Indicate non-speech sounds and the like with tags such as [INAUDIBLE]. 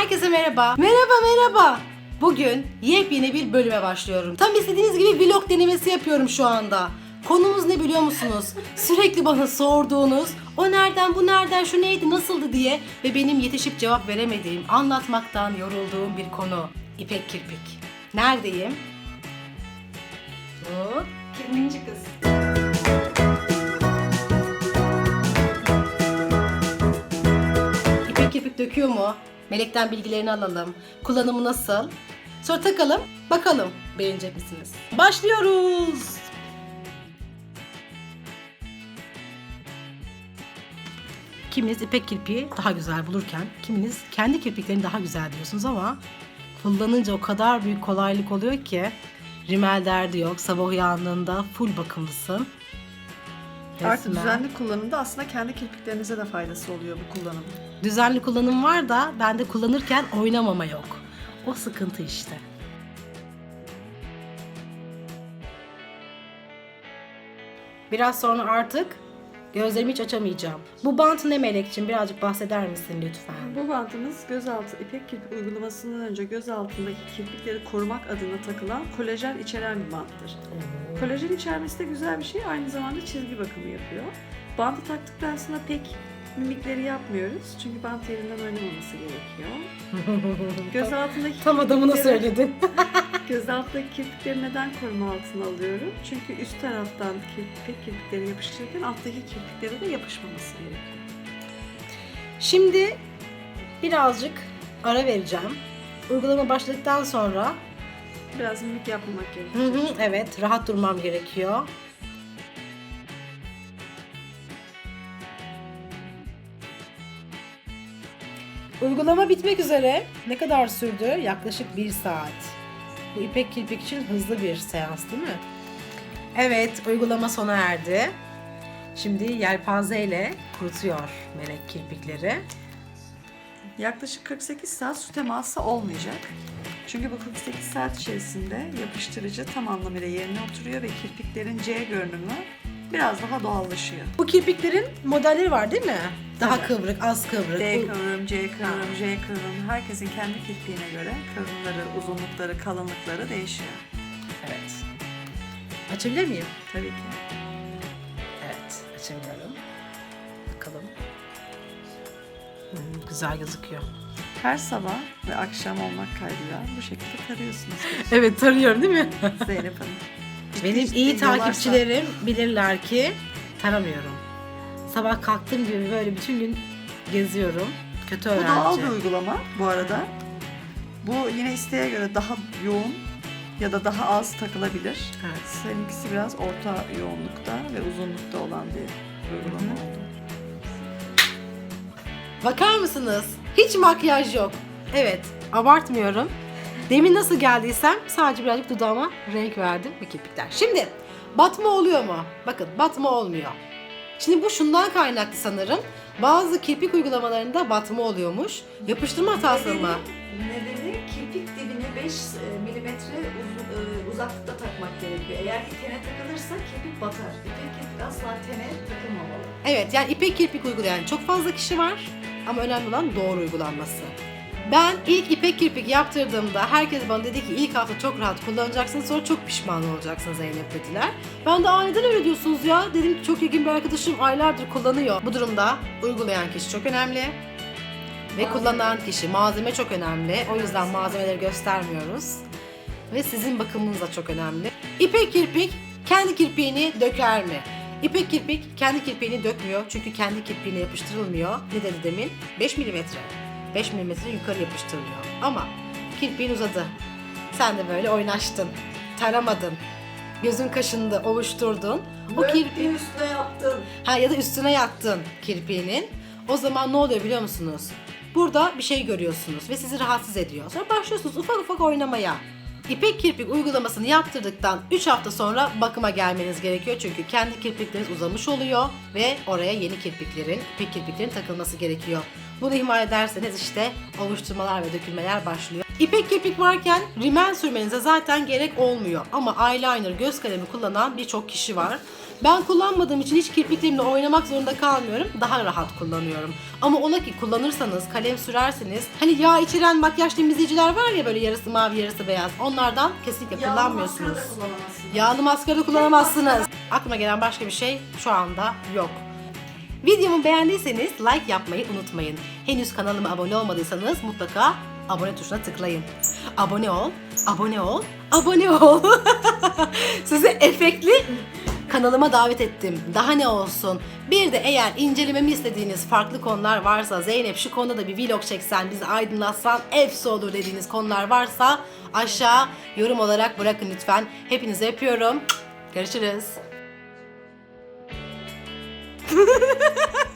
Herkese merhaba. Merhaba merhaba. Bugün yepyeni bir bölüme başlıyorum. Tam istediğiniz gibi vlog denemesi yapıyorum şu anda. Konumuz ne biliyor musunuz? Sürekli bana sorduğunuz o nereden bu nereden şu neydi nasıldı diye ve benim yetişip cevap veremediğim anlatmaktan yorulduğum bir konu. İpek kirpik. Neredeyim? Hop. Kirpikçi kız. İpek kirpik döküyor mu? Melek'ten bilgilerini alalım. Kullanımı nasıl? Sonra takalım, bakalım beğenecek misiniz? Başlıyoruz. Kiminiz ipek kirpiği daha güzel bulurken, kiminiz kendi kirpiklerini daha güzel diyorsunuz ama kullanınca o kadar büyük kolaylık oluyor ki rimel derdi yok. Sabah uyandığında full bakımlısın. Artık Resmen. düzenli kullanımda aslında kendi kirpiklerinize de faydası oluyor bu kullanım. Düzenli kullanım var da bende kullanırken oynamama yok. O sıkıntı işte. Biraz sonra artık gözlerimi hiç açamayacağım. Bu bant ne Melek'ciğim? Birazcık bahseder misin lütfen? Bu bantımız gözaltı ipek kirpik uygulamasından önce göz altındaki kirpikleri korumak adına takılan kolajen içeren bir banttır. Kolajen içermesi de güzel bir şey. Aynı zamanda çizgi bakımı yapıyor. Bantı taktıktan sonra pek mimikleri yapmıyoruz. Çünkü bant yerinden oynamaması gerekiyor. [LAUGHS] Göz altındaki Tam adamına kirpikleri- söyledin. [LAUGHS] Göz alttaki kirpikleri neden koruma altına alıyorum? Çünkü üst taraftan kirpik kirpikleri yapıştırırken alttaki kirpiklere de yapışmaması gerekiyor. Şimdi birazcık ara vereceğim. Uygulama başladıktan sonra Biraz mimik yapmamak Hı gerekiyor. hı, evet rahat durmam gerekiyor. Uygulama bitmek üzere. Ne kadar sürdü? Yaklaşık bir saat. Bu ipek kirpik için hızlı bir seans değil mi? Evet, uygulama sona erdi. Şimdi yelpaze ile kurutuyor melek kirpikleri. Yaklaşık 48 saat su teması olmayacak. Çünkü bu 48 saat içerisinde yapıştırıcı tam anlamıyla yerine oturuyor ve kirpiklerin C görünümü biraz daha doğallaşıyor. Bu kirpiklerin modelleri var değil mi? Daha Tabii. kıvrık, az kıvrık. D kıvrım, C kıvrım, J kıvrım herkesin kendi kirpiğine göre kıvrımları, uzunlukları, kalınlıkları değişiyor. Evet. Açabilir miyim? Tabii ki. Evet, açabiliyorum. Bakalım. Hmm, güzel gözüküyor. Her sabah ve akşam olmak kaydıyla bu şekilde tarıyorsunuz. Evet, tarıyorum değil mi? Zeynep Hanım. Benim iyi takipçilerim bilirler ki taramıyorum. Sabah kalktığım gibi böyle bütün gün geziyorum. Kötü Bu doğal öğrenci. bir uygulama bu arada. Bu yine isteğe göre daha yoğun ya da daha az takılabilir. Evet. Seninkisi biraz orta yoğunlukta ve uzunlukta olan bir uygulama oldu. Bakar mısınız? Hiç makyaj yok. Evet, abartmıyorum. Demin nasıl geldiysem sadece birazcık dudağıma renk verdim ve kirpikler. Şimdi batma oluyor mu? Bakın batma olmuyor. Şimdi bu şundan kaynaklı sanırım. Bazı kirpik uygulamalarında batma oluyormuş. Yapıştırma hatası mı? Nedeni kirpik dibine 5 milimetre uz- e, uzaklıkta takmak gerekiyor. Eğer ki tene takılırsa kirpik batar. İpek kirpik asla tene takılmamalı. Evet yani ipek kirpik uygulayan çok fazla kişi var. Ama önemli olan doğru uygulanması. Ben ilk ipek kirpik yaptırdığımda herkes bana dedi ki ilk hafta çok rahat kullanacaksınız sonra çok pişman olacaksınız Zeynep dediler. Ben de aa neden öyle diyorsunuz ya? Dedim ki çok ilgin bir arkadaşım aylardır kullanıyor. Bu durumda uygulayan kişi çok önemli. Ve Malzeme. kullanan kişi malzeme çok önemli. O yüzden malzemeleri göstermiyoruz. Ve sizin bakımınız da çok önemli. İpek kirpik kendi kirpiğini döker mi? İpek kirpik kendi kirpiğini dökmüyor çünkü kendi kirpiğine yapıştırılmıyor. Ne dedi demin? 5 milimetre. 5 milimetre yukarı yapıştırılıyor. Ama kirpiğin uzadı. Sen de böyle oynaştın. Taramadın. Gözün kaşındı, ovuşturdun. O kirpiğin üstüne yaptın. Ha ya da üstüne yattın kirpiğinin. O zaman ne oluyor biliyor musunuz? Burada bir şey görüyorsunuz ve sizi rahatsız ediyor. Sonra başlıyorsunuz ufak ufak oynamaya. İpek kirpik uygulamasını yaptırdıktan 3 hafta sonra bakıma gelmeniz gerekiyor. Çünkü kendi kirpikleriniz uzamış oluyor ve oraya yeni kirpiklerin, ipek kirpiklerin takılması gerekiyor. Bunu ihmal ederseniz işte ovuşturmalar ve dökülmeler başlıyor. İpek kirpik varken rimel sürmenize zaten gerek olmuyor. Ama eyeliner, göz kalemi kullanan birçok kişi var. Ben kullanmadığım için hiç kirpiklerimle oynamak zorunda kalmıyorum. Daha rahat kullanıyorum. Ama ola ki kullanırsanız, kalem sürerseniz hani yağ içeren makyaj temizleyiciler var ya böyle yarısı mavi yarısı beyaz. Onlardan kesinlikle kullanmıyorsunuz. da kullanamazsınız. Yağlı maskara kullanamazsınız. Aklıma gelen başka bir şey şu anda yok. Videomu beğendiyseniz like yapmayı unutmayın. Henüz kanalıma abone olmadıysanız mutlaka abone tuşuna tıklayın. Abone ol, abone ol, abone ol. [LAUGHS] Sizi efektli kanalıma davet ettim. Daha ne olsun? Bir de eğer incelememi istediğiniz farklı konular varsa Zeynep şu konuda da bir vlog çeksen, bizi aydınlatsan efsi olur dediğiniz konular varsa aşağı yorum olarak bırakın lütfen. Hepinizi öpüyorum. Görüşürüz. [LAUGHS]